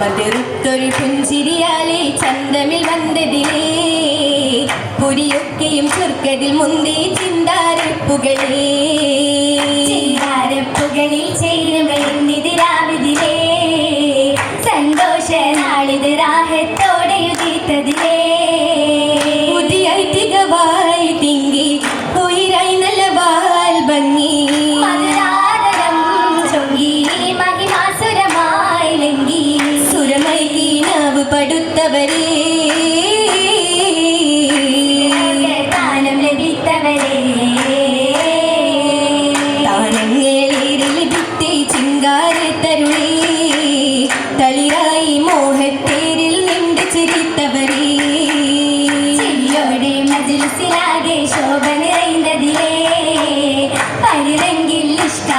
മതിർത്തൊരു പുഞ്ചിരിയാലേ ചന്തമിൽ വന്നതിലേ പുരിയൊക്കെയും ചുർക്കതിൽ മുന്തി ചിന്താരപ്പുകളേ ചിന്താരപ്പുകളിൽ ചേരുമെന്നിതിരാവിതിലേ സന്തോഷ നാളിത് രാഹത്തോടെ ഉദിത്തതിലേ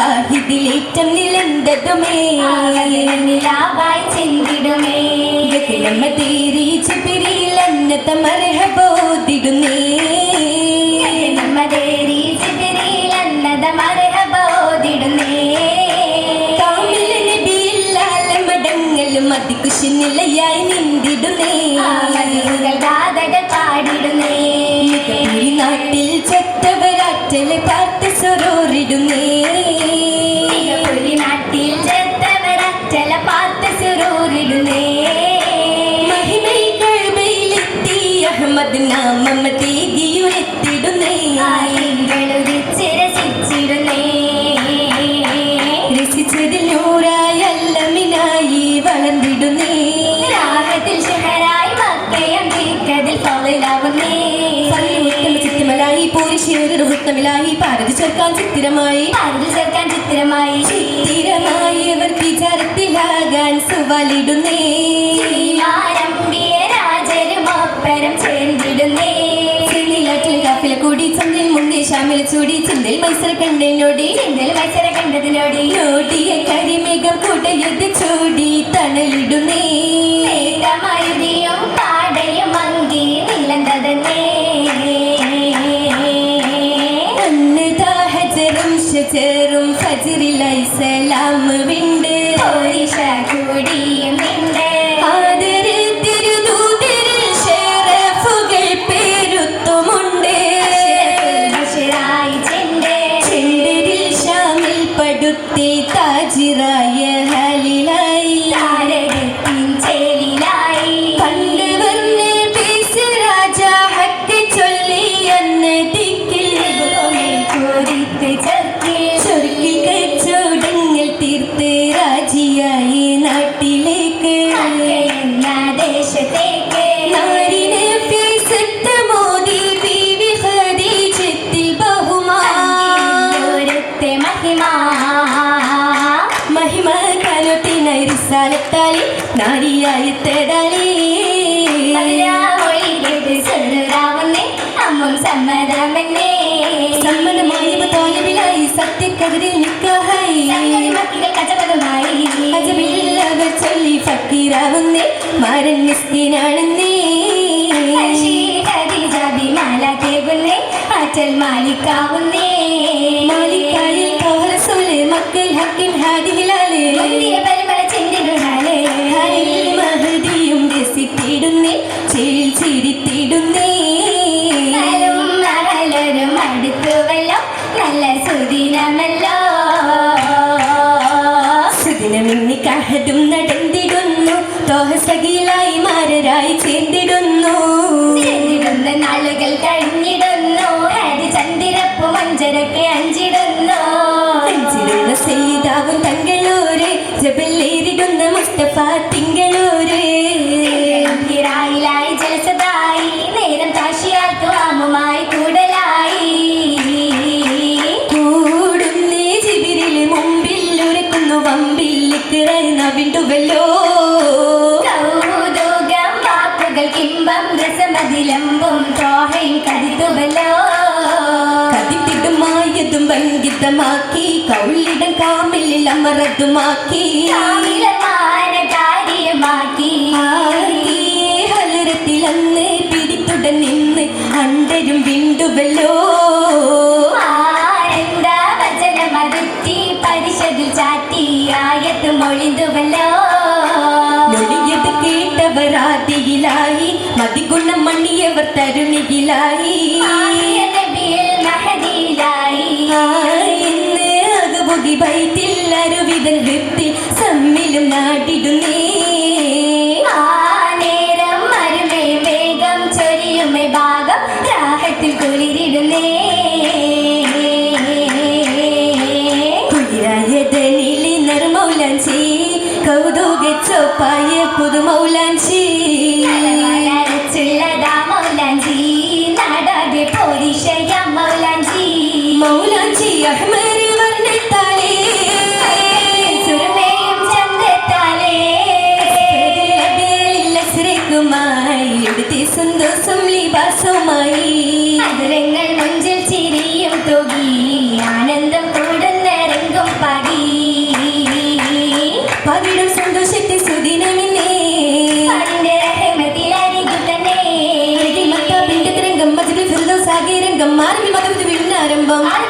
വാഹിദിലേറ്റം നിലന്തതുമേ നിലാവായി ചിന്തിടുമേ നമ്മ തേരീച്ച് പിരിയിലന്നത മരഹബോദിടുന്നേ നമ്മതേരി ചിതിരിയിലന്നത മരഹബോദിടുന്നേ കാമില നബിയില്ലാല മടങ്ങലും അതികുശിനിലയായി നിന്ദിടുന്നേ ആമതികൾ ഗാഥകൾ പാടിടുന്നേ. നാട്ടിൽ ചെത്തവരാറ്റലെ പാർത്ത് സൊറോറിടുന്നേ പുലി നാട്ടിൽ ചില പാത്ത് സുരൂരിടുന്നേ മഹിമൈ കഴുബയിലെത്തി അഹമ്മദ് നാമം റുഹത്തമിലായി പാരതി ചേർക്കാൻ ചിത്തിരമായി. പാരതി ചേർക്കാൻ ചിത്രമായി ചിത്തിരമായി അവർ വിചാരത്തിലാകാൻ സുവലിടുന്നേ. കൂടി ചന്തിൽ മുന്നേ ശാമിൽ ചൂടി ചിന്തൽ മത്സര കണ്ടേനോടി ചിന്തൽ മത്സര കണ്ടതിനോടി. നോടിയ കരിമേഘം കൂട്ടയുദ്ധ ചൂടി തണലിടുന്നേ. ഷജറും ഫജിറിലായി സലാം വിണ്ട്. നാരിയായി തേടാലി. സമ്മതമെന്നേ. സമ്മതമായി തോലവിലായി സത്യക്കതിരിൽ അജമില്ലവർ ചൊല്ലി ഫക്കീറാവുന്നേ മാരൻ മാലിക്കാവുന്നേ. പാട്ടുവല്ലോ കൗളിടം കാമിലിൽ അമരതുമാക്കി. ഹലരത്തിൽ അന്ന് പിടിത്തുടൻ നിന്ന് അണ്ടരും വിണ്ടുവല്ലോ. മൊഴിന്തുവല്ലോ മൊഴിയത് കേട്ടവരാദിയിലായി മതിഗുണം മണിയവർ അകപുകി ബൈത്തിൽ അരുവിതൻ ഹൃത്തിൽ സമ്മിലും നാടിടുന്നേ. ചോപ്പായ പുതുമൗലാഞ്ചി. മലരച്ചുള്ളതാ മൗലാഞ്ചി നാടാകെ പോരിഷയ മൗലാഞ്ചി. മൗലാഞ്ചി അഹ്മര് വർണത്താലേ സുരമേയും ചന്തത്താലേ. ലബേലില്ലസ്രേക്കുമായി എടുത്തി സന്തോഷം ലിബാസവുമായി. മധുരങ്ങൾ മുഞ്ചിൽ ചിരിയും തൂകി ആനന്ദം കൂടുന്നിറങ്ങും പടി. പകിടും സന്തോഷത്തെ love. I